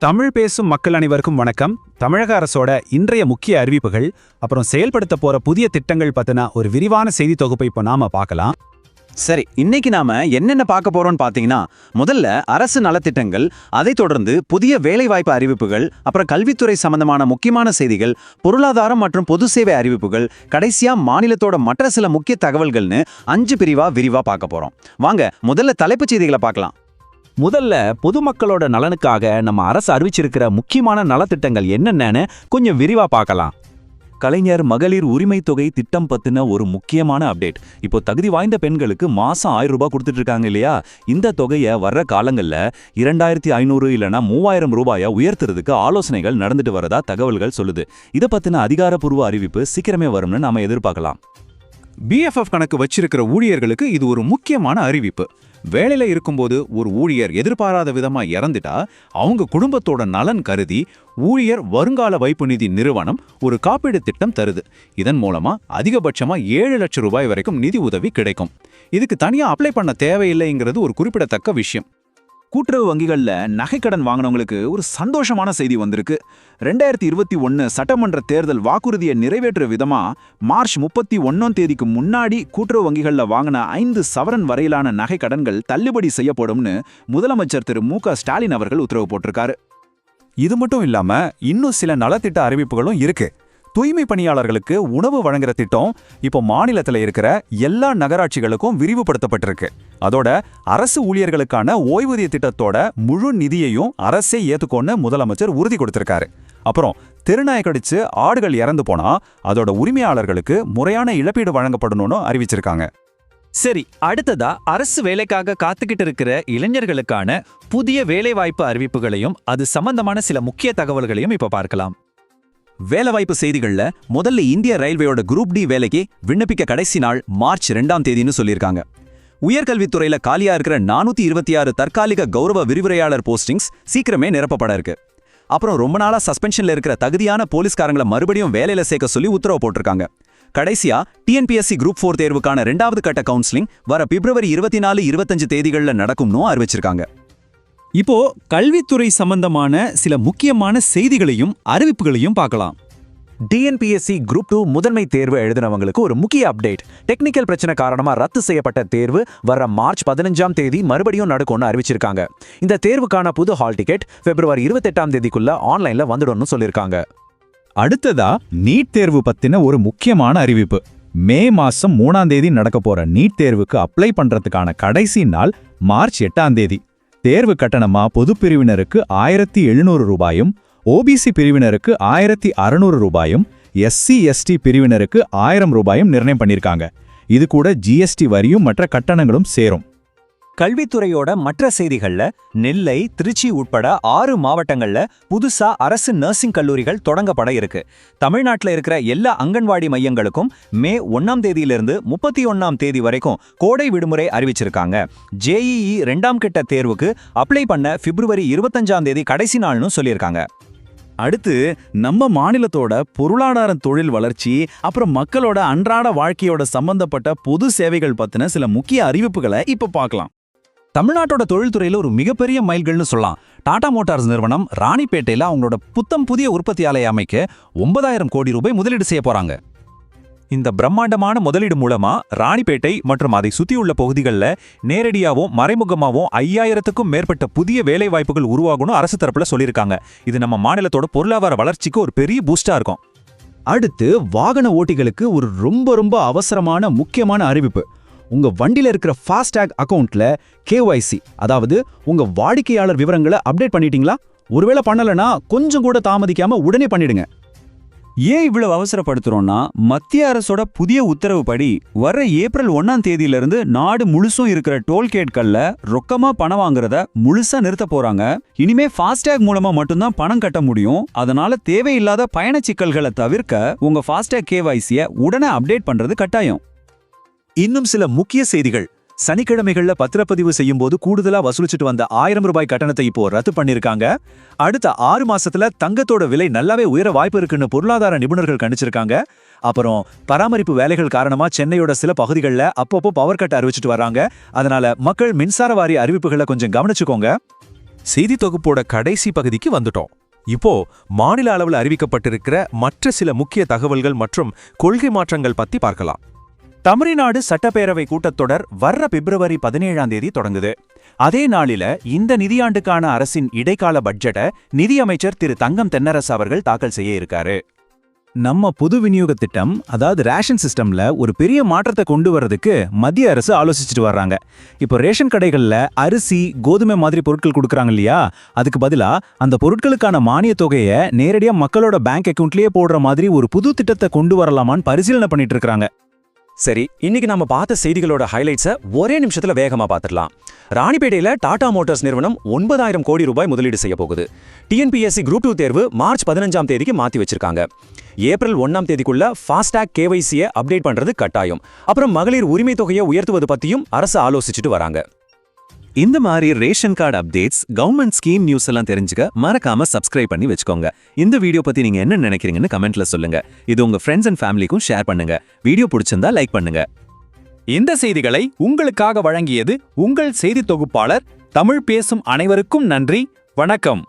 தமிழ் பேசும் மக்கள் அனைவருக்கும் வணக்கம். தமிழக அரசோட இன்றைய முக்கிய அறிவிப்புகள் அப்புறம் செயல்படுத்த போற புதிய திட்டங்கள் பத்தின ஒரு விரிவான செய்தி தொகுப்பை இப்போ நாம பார்க்கலாம். சரி இன்னைக்கு நாம என்னென்ன பார்க்க போறோம்னு பாத்தீங்கன்னா முதல்ல அரசு நலத்திட்டங்கள் அதைத் தொடர்ந்து புதிய வேலைவாய்ப்பு அறிவிப்புகள் அப்புறம் கல்வித்துறை சம்பந்தமான முக்கியமான செய்திகள் பொருளாதாரம் மற்றும் பொது சேவை அறிவிப்புகள் கடைசியா மாநிலத்தோட மற்ற சில முக்கிய தகவல்கள்னு அஞ்சு பிரிவா விரிவா பார்க்க போறோம். வாங்க முதல்ல தலைப்புச் செய்திகளை பார்க்கலாம். முதல்ல பொதுமக்களோட நலனுக்காக நம்ம அரசு அறிவிச்சிருக்கிற முக்கியமான நலத்திட்டங்கள் என்னென்னு கொஞ்சம் விரிவா பார்க்கலாம். கலைஞர் மகளிர் உரிமை தொகை திட்டம் பத்தின ஒரு முக்கியமான அப்டேட். இப்போ தகுதி வாய்ந்த பெண்களுக்கு மாசம் ஆயிரம் ரூபாய் கொடுத்துட்டு இருக்காங்க இல்லையா? இந்த தொகையை வர்ற காலங்களில் இரண்டாயிரத்தி ஐநூறு இல்லைனா மூவாயிரம் ரூபாயை உயர்த்துறதுக்கு ஆலோசனைகள் நடந்துட்டு வரதா தகவல்கள் சொல்லுது. இதை பத்தின அதிகாரப்பூர்வ அறிவிப்பு சீக்கிரமே வரும்னு நாம எதிர்பார்க்கலாம். பிஎஃப்எஃப் கணக்கு வச்சிருக்கிற ஊழியர்களுக்கு இது ஒரு முக்கியமான அறிவிப்பு. வேலையில இருக்கும்போது ஒரு ஊழியர் எதிர்பாராத விதமா இறந்துட்டா அவங்க குடும்பத்தோட நலன் கருதி ஊழியர் வருங்கால வைப்பு நிதி நிறுவனம் ஒரு காப்பீடு திட்டம் தருது. இதன் மூலமா அதிகபட்சமா ஏழு லட்சம் ரூபாய் வரைக்கும் நிதி உதவி கிடைக்கும். இதுக்கு தனியா அப்ளை பண்ண தேவையில்லைங்கிறது ஒரு குறிப்பிடத்தக்க விஷயம். கூட்டுறவு வங்கிகளில் நகைக்கடன் வாங்கினவங்களுக்கு ஒரு சந்தோஷமான செய்தி வந்திருக்கு. ரெண்டாயிரத்தி இருபத்தி ஒன்று சட்டமன்ற தேர்தல் வாக்குறுதியை நிறைவேற்ற விதமாக மார்ச் முப்பத்தி ஒன்றாம் தேதிக்கு முன்னாடி கூட்டுறவு வங்கிகளில் வாங்கின ஐந்து சவரன் வரையிலான நகைக்கடன்கள் தள்ளுபடி செய்யப்படும்னு முதலமைச்சர் திரு மு க ஸ்டாலின் அவர்கள் உத்தரவு போட்டிருக்காரு. இது மட்டும் இல்லாமல் இன்னும் சில நலத்திட்ட அறிவிப்புகளும் இருக்குது தூய்மை பணியாளர்களுக்கு உணவு வழங்குற திட்டம் இப்போ மாநிலத்துல இருக்கிற எல்லா நகராட்சிகளுக்கும் விரிவுபடுத்தப்பட்டிருக்கு. அதோட அரசு ஊழியர்களுக்கான ஓய்வூதிய திட்டத்தோட முழு நிதியையும் அரசே ஏத்துக்கோன்னு முதலமைச்சர் உறுதி கொடுத்திருக்காரு. அப்புறம் தெருநாய் கடிச்சு ஆடுகள் இறந்து போனா அதோட உரிமையாளர்களுக்கு முறையான இழப்பீடு வழங்கப்படணும்னு அறிவிச்சிருக்காங்க. சரி அடுத்ததா அரசு வேலைக்காக காத்துக்கிட்டு இருக்கிற இளைஞர்களுக்கான புதிய வேலைவாய்ப்பு அறிவிப்புகளையும் அது சம்பந்தமான சில முக்கிய தகவல்களையும் இப்ப பார்க்கலாம். வேலைவாய்ப்பு செய்திகள்ல முதல்ல இந்திய ரயில்வேயோட குரூப் டி வேலைக்கு விண்ணப்பிக்க கடைசி நாள் மார்ச் ரெண்டாம் தேதின்னு சொல்லியிருக்காங்க. உயர்கல்வித்துறையில காலியா இருக்கிற நானூத்தி இருபத்தி ஆறு தற்காலிக கௌரவ விரிவுரையாளர் போஸ்டிங்ஸ் சீக்கிரமே நிரப்பப்பட இருக்கு. அப்புறம் ரொம்ப நாளா சஸ்பென்ஷன்ல இருக்கிற தகுதியான போலீஸ்காரங்களை மறுபடியும் வேலையில சேர்க்க சொல்லி உத்தரவு போட்டிருக்காங்க. கடைசியா டிஎன்பிஎஸ்சி குரூப் ஃபோர் தேர்வுக்கான ரெண்டாவது கட்ட கவுன்சிலிங் வர பிப்ரவரி இருபத்தி நாலு இருபத்தஞ்சு தேதிகள்ல நடக்கும்னு அறிவிச்சிருக்காங்க. இப்போ கல்வித்துறை சம்பந்தமான சில முக்கியமான செய்திகளையும் அறிவிப்புகளையும் பார்க்கலாம். டிஎன்பிஎஸ்சி குரூப் டூ முதன்மை தேர்வு எழுதினவங்களுக்கு ஒரு முக்கிய அப்டேட். டெக்னிக்கல் பிரச்சனை காரணமா ரத்து செய்யப்பட்ட தேர்வு வர மார்ச் பதினஞ்சாம் தேதி மறுபடியும் நடக்கும்னு அறிவிச்சிருக்காங்க. இந்த தேர்வுக்கான புது ஹால் டிக்கெட் பிப்ரவரி இருபத்தெட்டாம் தேதிக்குள்ள ஆன்லைன்ல வந்துடும்னு சொல்லியிருக்காங்க அடுத்ததா நீட் தேர்வு பத்தின ஒரு முக்கியமான அறிவிப்பு. மே மாசம் மூணாம் தேதி நடக்க போற நீட் தேர்வுக்கு அப்ளை பண்றதுக்கான கடைசி நாள் மார்ச் எட்டாம் தேதி. தேர்வு கட்டணமா பொதுப் பிரிவினருக்கு ஆயிரத்தி எழுநூறு ரூபாயும் ஓபிசி பிரிவினருக்கு ஆயிரத்தி அறுநூறு ரூபாயும் எஸ்சி எஸ்டி பிரிவினருக்கு ஆயிரம் ரூபாயும் நிர்ணயம் பண்ணிருக்காங்க. இது கூட ஜிஎஸ்டி வரியும் மற்ற கட்டணங்களும் சேரும். கல்வித்துறையோட மற்ற செய்திகள்ல நெல்லை திருச்சி உட்பட ஆறு மாவட்டங்கள்ல புதுசா அரசு நர்சிங் கல்லூரிகள் தொடங்கப்பட இருக்கு. தமிழ்நாட்டில் இருக்கிற எல்லா அங்கன்வாடி மையங்களுக்கும் மே ஒன்னாம் தேதியிலிருந்து முப்பத்தி ஒன்னாம் தேதி வரைக்கும் கோடை விடுமுறை அறிவிச்சிருக்காங்க. ஜேஇஇ ரெண்டாம் கிட்ட தேர்வுக்கு அப்ளை பண்ண பிப்ரவரி இருபத்தஞ்சாம் தேதி கடைசி நாள்னு சொல்லியிருக்காங்க. அடுத்து நம்ம மாநிலத்தோட பொருளாதார தொழில் வளர்ச்சி அப்புறம் மக்களோட அன்றாட வாழ்க்கையோட சம்பந்தப்பட்ட பொது சேவைகள் பத்தின சில முக்கிய அறிவிப்புகளை இப்ப பார்க்கலாம். தமிழ்நாட்டோட தொழில்துறையில் ஒரு மிகப்பெரிய மைல்கள்னு சொல்லலாம். டாடா மோட்டார்ஸ் நிறுவனம் ராணிப்பேட்டையில் அவங்களோட புத்தம் புதிய உற்பத்தி ஆலையை அமைக்க ஒன்பதாயிரம் கோடி ரூபாய் முதலீடு செய்ய போறாங்க. இந்த பிரம்மாண்டமான முதலீடு மூலமா ராணிப்பேட்டை மற்றும் அதை சுற்றியுள்ள பகுதிகளில் நேரடியாகவும் மறைமுகமாகவும் ஐயாயிரத்துக்கும் மேற்பட்ட புதிய வேலைவாய்ப்புகள் உருவாகும்னு அரசு தரப்புல சொல்லியிருக்காங்க. இது நம்ம மாநிலத்தோட பொருளாதார வளர்ச்சிக்கு ஒரு பெரிய பூஸ்டா இருக்கும். அடுத்து வாகன ஓட்டிகளுக்கு ஒரு ரொம்ப ரொம்ப அவசரமான முக்கியமான அறிவிப்பு. உங்க வண்டியில் இருக்கிற ஃபாஸ்டேக் அக்கவுண்ட்ல கேஒய்சி அதாவது உங்க வாடிக்கையாளர் விவரங்களை அப்டேட் பண்ணிட்டீங்களா? ஒருவேளை பண்ணலைன்னா கொஞ்சம் கூட தாமதிக்காம உடனே பண்ணிடுங்க. ஏன் இவ்வளவு அவசரப்படுத்துறோம்னா மத்திய அரசோட புதிய உத்தரவுப்படி வர ஏப்ரல் ஒன்னாம் தேதியிலிருந்து நாடு முழுசும் இருக்கிற டோல்கேட்கள்ல ரொக்கமா பணம் வாங்குறத முழுசா நிறுத்த போறாங்க. இனிமே ஃபாஸ்டேக் மூலமா மட்டும்தான் பணம் கட்ட முடியும். அதனால தேவையில்லாத பயண சிக்கல்களை தவிர்க்க உங்க ஃபாஸ்டேக் கேவைசிய உடனே அப்டேட் பண்றது கட்டாயம். இன்னும் சில முக்கிய செய்திகள். சனிக்கிழமைகள்ல பத்திரப்பதிவு செய்யும் போது கூடுதலா வசூலிச்சுட்டு வந்த ஆயிரம் ரூபாய் கட்டணத்தை இப்போ ரத்து பண்ணிருக்காங்க அடுத்த ஆறு மாசத்துல தங்கத்தோட விலை நல்லாவே உயர வாய்ப்பு இருக்குன்னு பொருளாதார நிபுணர்கள் கணிச்சிருக்காங்க. அப்புறம் பராமரிப்பு வேலைகள் காரணமா சென்னையோட சில பகுதிகளில் அப்பப்போ பவர் கட் அறிவிச்சிட்டு வராங்க. அதனால மக்கள் மின்சார வாரி அறிவிப்புகளை கொஞ்சம் கவனிச்சுக்கோங்க. செய்தி தொகுப்போட கடைசி பகுதிக்கு வந்துட்டோம். இப்போ மாநில அளவில் அறிவிக்கப்பட்டிருக்கிற மற்ற சில முக்கிய தகவல்கள் மற்றும் கொள்கை மாற்றங்கள் பத்தி பார்க்கலாம். தமிழ்நாடு சட்டப்பேரவை கூட்டத்தொடர் வர்ற பிப்ரவரி பதினேழாம் தேதி தொடங்குது. அதே நாளில இந்த நிதியாண்டுக்கான அரசின் இடைக்கால பட்ஜெட்டை நிதியமைச்சர் திரு தங்கம் தென்னரசு அவர்கள் தாக்கல் செய்ய இருக்காரு. நம்ம பொது விநியோக திட்டம் அதாவது ரேஷன் சிஸ்டம்ல ஒரு பெரிய மாற்றத்தை கொண்டு வர்றதுக்கு மத்திய அரசு ஆலோசிச்சுட்டு வர்றாங்க. இப்போ ரேஷன் கடைகள்ல அரிசி கோதுமை மாதிரி பொருட்கள் கொடுக்குறாங்க இல்லையா? அதுக்கு பதிலா அந்த பொருட்களுக்கான மானிய தொகையை நேரடியாக மக்களோட பேங்க் அக்கவுண்ட்லயே போடுற மாதிரி ஒரு புது திட்டத்தை கொண்டு வரலாமான்னு பரிசீலனை பண்ணிட்டு இருக்காங்க சரி இன்னைக்கு நாம பார்த்த செய்திகளோட ஹைலைட்ஸை ஒரே நிமிஷத்துல வேகமா பார்த்துடலாம். ராணிப்பேட்டையில டாடா மோட்டார்ஸ் நிறுவனம் ஒன்பதாயிரம் கோடி ரூபாய் முதலீடு செய்ய போகுது. டிஎன்பிஎஸ்சி குரூப் டூ தேர்வு மார்ச் பதினஞ்சாம் தேதிக்கு மாத்தி வச்சிருக்காங்க. ஏப்ரல் ஒன்னாம் தேதிக்குள்ள ஃபாஸ்டாக் கேவைசியை அப்டேட் பண்றது கட்டாயம். அப்புறம் மகளிர் உரிமை தொகையை உயர்த்துவது பத்தியும் அரசு ஆலோசிச்சுட்டு வராங்க. இந்த மாதிரி ration card updates government scheme news எல்லாம் தெரிஞ்சுக்க மறக்காம சப்ஸ்கிரைப் பண்ணி வச்சுக்கோங்க. இந்த வீடியோ பத்தி நீங்க என்ன நினைக்கிறீங்கன்னு கமெண்ட்ல சொல்லுங்க. இது உங்க ஃப்ரெண்ட்ஸ் அண்ட் ஃபேமிலிக்கும் ஷேர் பண்ணுங்க. வீடியோ பிடிச்சிருந்தா லைக் பண்ணுங்க. இந்த செய்திகளை உங்களுக்காக வழங்கியது உங்கள் செய்தி தொகுப்பாளர் தமிழ் பேசும் அனைவருக்கும் நன்றி. வணக்கம்.